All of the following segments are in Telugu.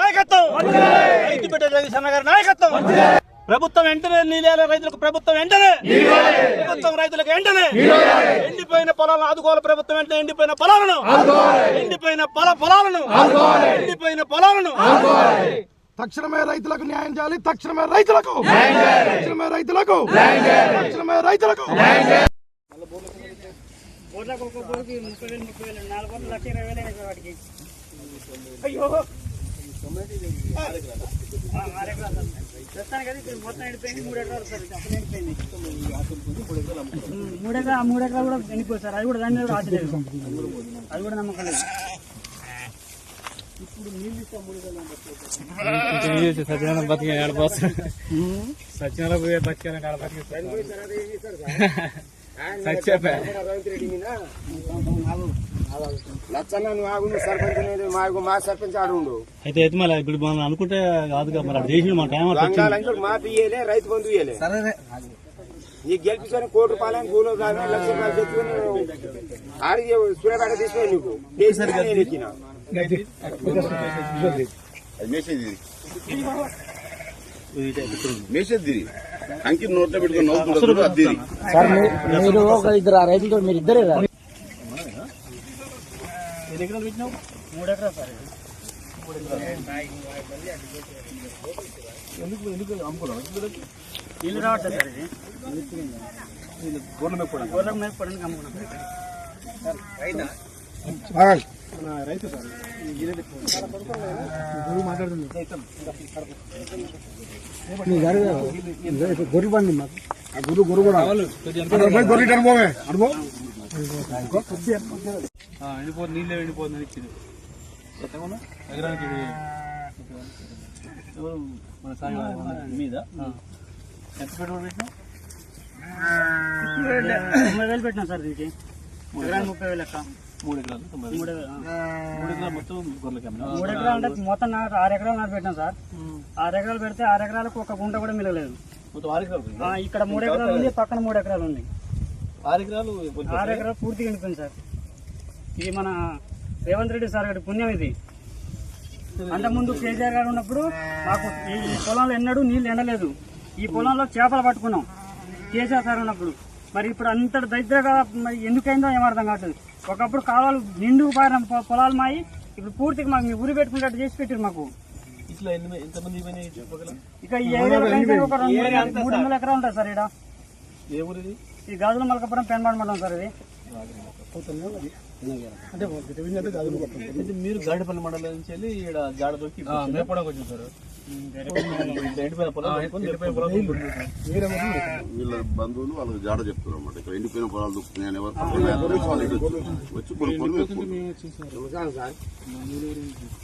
నాయకత్వం! రైతు బిడ్డ జగదీశన్న గారి నాయకత్వం! ప్రభుత్వం వెంటనే నీళ్ళ రైతులకు ప్రభుత్వం వెంటనే! ప్రభుత్వం రైతులకు వెంటనే! ఎండిపోయిన పొలాలను ఆదుకోవాలి ప్రభుత్వం వెంటనే ఎండిపోయిన పొలాలను! ఎండిపోయిన పొల పొలాలను! ఎండిపోయిన పొలాలను! తక్షణమే రైతులకు న్యాయం చేయాలి తక్షణమే రైతులకు! తక్షణమే రైతులకు! తక్షణమే రైతులకు! బోర్లకు ఒక్క బోర్కి ముప్పై వేలు ముప్పై వేలు నాలుగు బోర్లు లక్ష ఇరవై వేలు అయినాయి వాటికి అయ్యో! ఆ, ఆరు ఎకరాలు సార్. ప్రస్తుతానికి అయితే ఇప్పుడు మొత్తం ఎండిపోయింది మూడు ఎకరాలు సార్ ఇది అసలు ఎండిపోయింది. ఉమ్, మూడు ఎకరాలు మూడు ఎకరాలు కూడా ఎండిపోయి సార్ అది కూడా దాని కూడా ఆశ లేదు. అది కూడా నమ్మకం లేదు. సత్యనారాయణ బతికి ఆడపోతాడు సత్యనారాయణ పోయే బతికాలంటే ఆడ బతికి సత్యపే లచ్చన్న ఆగు సర్పంచ్ అనేది మా సర్పంచ్ అయితే అయితే మళ్ళీ ఇప్పుడు మనం అనుకుంటే మరి అటు చేసిన టైం మా ఇయ్యలే రైతు బంధు ఇయ్యలే. గెలిపించుకొని కోటి రూపాయలు భూలో కాదు లక్ష రూపాయలు తెచ్చుకొని ఆడి సూర్యపేట తీసుకొని నీకు ఎక్కిన. మెసేజ్ మెసేజ్ అంకి నోట్లో పెట్టుకుని అది. ఇది. మీరు ఒక ఇద్దరు రైతులతో మీరు ఇద్దరే మూడు ఎకరాలు సార్. ఎందుకు ఎందుకు అమ్ముకున్నావు? నీళ్ళు రావట్లేదు సార్ ఇది. గొర్రెలు మెప్పడం గొర్రెలకు మేపడానికి అమ్ముకున్నాం రైతు సార్ గురువు మాట్లాడుతుంది. గొర్రె బండి మాకు. ఆ గురు గురు కూడా గొర్రె అనుభవమే అనుభవం ఎండిపోతుంది నీళ్ళే ఎండిపోతుంది ఇచ్చింది ఎకరానికి మన సాయి మీద? ఎంత పెట్టుబడి పెట్టినా? తొంభై వేలు పెట్టినాం సార్ దీనికి. ఎకరానికి ముప్పై వేలు లెక్క. మూడు ఎకరాలు. మూడు మొత్తం మూడు ఎకరాలు అంటే మొత్తం నాకు ఆరు ఎకరాలు నాకు పెట్టాం సార్. ఆరు ఎకరాలు పెడితే ఆరు ఎకరాలకు ఒక గుంట కూడా మిగలేదు ఇక్కడ మూడు ఎకరాలు ఉంది పక్కన మూడు ఎకరాలు ఉంది ఆరు ఎకరాలు ఆరు ఎకరాలు పూర్తిగా ఎండిపోయింది సార్. ఇది మన రేవంత్ రెడ్డి సార్ గారి పుణ్యం ఇది. అంతకుముందు కేసీఆర్ గారు ఉన్నప్పుడు మాకు ఈ పొలంలో ఎన్నడూ నీళ్ళు ఎండలేదు. ఈ పొలంలో చేపలు పట్టుకున్నాం. కేసీఆర్ సార్ ఉన్నప్పుడు. మరి ఇప్పుడు అంతటి దరిద్రగా మరి ఎందుకైందో ఏం అర్థం కావట్లేదు. ఒకప్పుడు కాలువలు నిండు పారిన పొలాలు మాయి ఇప్పుడు పూర్తిగా మాకు మీ ఊరి పెట్టుకున్నట్టు చేసి పెట్టారు మాకు. ఇట్లా ఎంతమంది ఇక ఈ ఏరియాలో కనీసం ఒక రెండు మూడు- వందల ఎకరాలు ఉంటుంది సార్ ఇక్కడ ఏ ఊరిది? ఈ గాజుల మలకపురం పెన్బాడ్ మండలం సార్ ఇది. అయితే మీరు గాడిపల్లి మండలం నుంచి వెళ్ళి ఇక్కడ జాడ దొరికి మేపడానికి వచ్చారు వీళ్ళ బంధువులు వాళ్ళకి జాడ చెప్తారు అన్నమాట ఇక్కడ ఎండిపోయిన పొలాలు దుక్కుతున్నాయని ఎవరు వచ్చి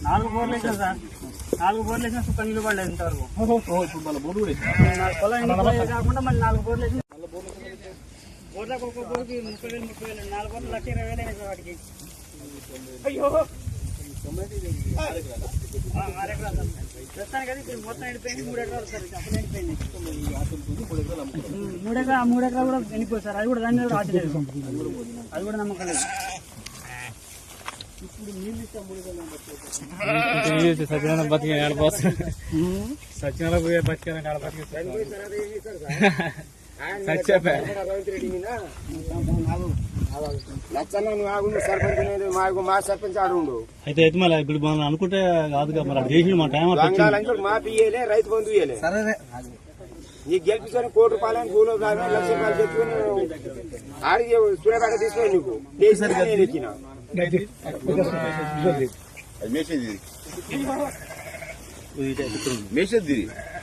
నాలుగు బోర్లు సార్ నాలుగు బోర్లు వేసిన సుఖం ఇంతవరకు బోర్డు నాలుగు పొలం కాకుండా మళ్ళీ నాలుగు బోర్లు బోర్లకు ఒక్కొక్క బోర్కి ముప్పై వేలు ముప్పై వేలు నాలుగు బోర్లు లక్ష ఇరవై వేలు వాటికి అయ్యో మూడు ఎకరా మూడు ఎకరా కూడా వెళ్ళిపోయి సార్ అది కూడా దాని మీద కూడా ఆశ అది కూడా నమ్మకం లేదు సత్యనారాయణ బతికే. ఆడపోతాడు సత్యనారాయణ మా మా సర్పంచ్ ఆడు అయితే అయితే మళ్ళీ ఇప్పుడు మనం అనుకుంటే మరి టైం మా ఇయ్యలే రైతు బంధు ఇయ్యలే. నీకు గెలిపించుకొని కోటి రూపాయలు భూలో కాదు లక్ష రూపాయలు తెచ్చుకొని ఆడి సూర్యపేట తీసుకొని నీకు. ఎక్కిన మెసేజ్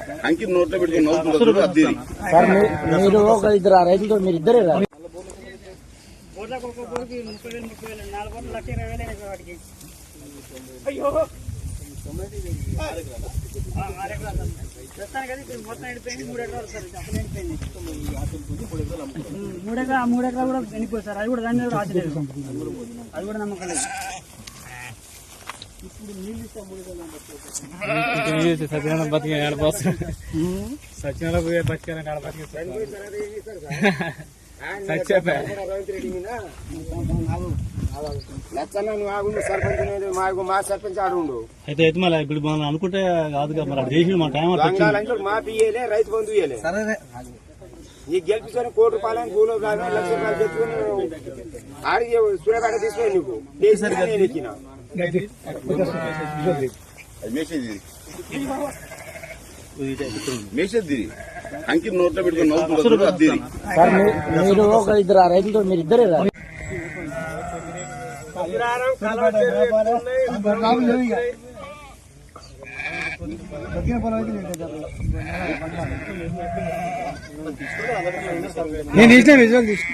ఇది మెసేజ్ ఇది అంకి నోట్లో పెట్టుకుని నవ్వుకుంటారు అది. మీరు ఒక ఇద్దరు రైతులతో మీరు ఇద్దరే వాటికి అయ్యో ఆ, ఆరు ఎకరాలు సార్. ప్రస్తుతానికి అయితే ఇప్పుడు మొత్తం ఎండిపోయింది మూడు ఎకరాలు సార్ ఇది అసలు ఎండిపోయింది ఉమ్, మూడు ఎకరా ఆ మూడు ఎకరాలు కూడా ఎండిపోయి సార్. అది కూడా దాని మీద కూడా ఆశ లేదు. అది కూడా నమ్మకం లేదు. సత్యనారాయణ బతికి ఆడపోతాడు సత్యనారాయణ పోయే బతికాలంటే ఆడ బతికి రేవంత్ రెడ్డి మీద లచ్చన్న నువ్వు ఆగు నువ్వు సర్పంచ్ నేను మా మా సర్పంచ్ ఆడుండు అయితే అయితే మళ్ళీ ఇప్పుడు మనం అనుకుంటే కాదుగా మరి అది చేసి మన టైం అట్లా వచ్చింది బంగాళంటే మా పియ్యలే రైతు బంధు ఇయ్యలే ఈ గెలిపించుకొని కోటి రూపాయలని భూలో కాదు లక్ష రూపాయలు తెచ్చుకొని ఆడికి సూర్యపేట తీసుకొని నువ్వు దేశానికి నేను ఎక్కిన అది మెసేజ్ ఇది. మెసేజ్ తిరిగి అంకి నోట్లో పెట్టుకుని నవ్వుతుంటారు అది మీరు ఒక ఇద్దరు రైతులతో మీరు ఇద్దరే నేను ఇచ్చిన విజువల్ తీసుకు.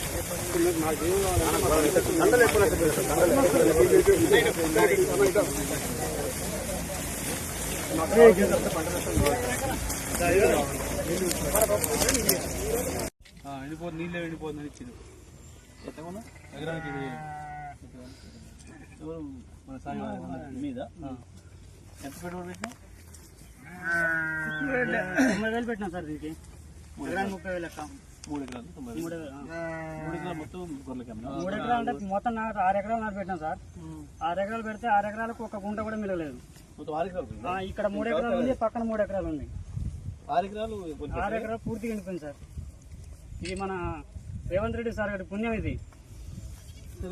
ఎండిపోతుంది నీళ్ళే ఎండిపోతుందని ఇచ్చింది ఎంతకున్నా ఎకరానికి ఎవరు మన సాయి మీద ఎంత పెట్టుబడి పెట్టినా తొంభై వేలు పెట్టినాం సార్ దీనికి. ఎకరానికి ముప్పై వేలు లెక్క. మూడు ఎకరాలు మూడు మొత్తం గొర్రెలకి అమ్మినా? మూడు ఎకరాలు అంటే మొత్తం నాకు ఆరు ఎకరాలు నాటు పెట్టాం సార్. ఆరు ఎకరాలు పెడితే ఆరు ఎకరాలకు ఒక గుంట కూడా మిగలేదు ఇక్కడ మూడు ఎకరాలు ఉంది పక్కన మూడు ఎకరాలు ఉంది. ఆరు ఎకరాలు ఆరు ఎకరాలు పూర్తిగా ఎండిపోయింది సార్. ఇది మన రేవంత్ రెడ్డి సార్ గారి పుణ్యం ఇది.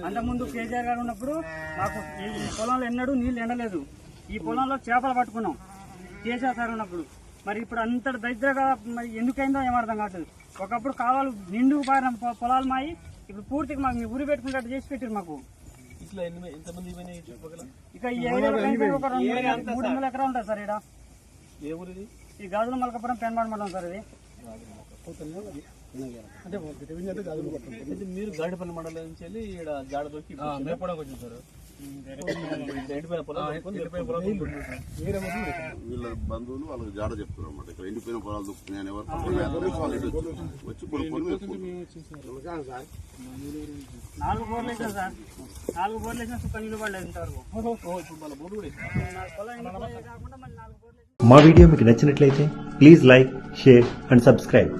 అంతకుముందు కేసీఆర్ గారు ఉన్నప్పుడు మాకు ఈ పొలంలో ఎన్నడూ నీళ్ళు ఎండలేదు. ఈ పొలంలో చేపలు పట్టుకున్నాం. కేసీఆర్ సార్ ఉన్నప్పుడు. మరి ఇప్పుడు అంతటి దరిద్రగా మరి ఎందుకైందో ఏం అర్థం కావట్లేదు. ఒకప్పుడు కావాలి నిండు పారిన పొలాలు మాయి ఇప్పుడు పూర్తిగా మాకు మీ ఊరి పెట్టుకున్నట్టు చేసి పెట్టారు మాకు. ఇట్లా ఎంతమంది ఇక ఒక రెండు మూడు- వందల ఎకరాలు ఉంటుంది సార్ ఇక్కడ ఏ ఊరిది? ఈ గాజుల మలకపురం మండలం సార్ ఇది. మీరు గాడిపల్లి మండలం నుంచి వెళ్ళి ఇక్కడ జాడ దొరికి మేపడానికి వచ్చింది సార్. వీళ్ళ బంధువులు వాళ్ళకి జాడ చెప్తారు అన్నమాట. ఇక్కడ ఎండిపోయిన పొలాలు దుక్కుతున్నాయని ఎవరు వచ్చి. నాలుగు బోర్లు వేసాం సార్. బోర్లు వేసినా సుఖ ఇంతవరకు. మా వీడియో మీకు నచ్చినట్లయితే please like share and subscribe.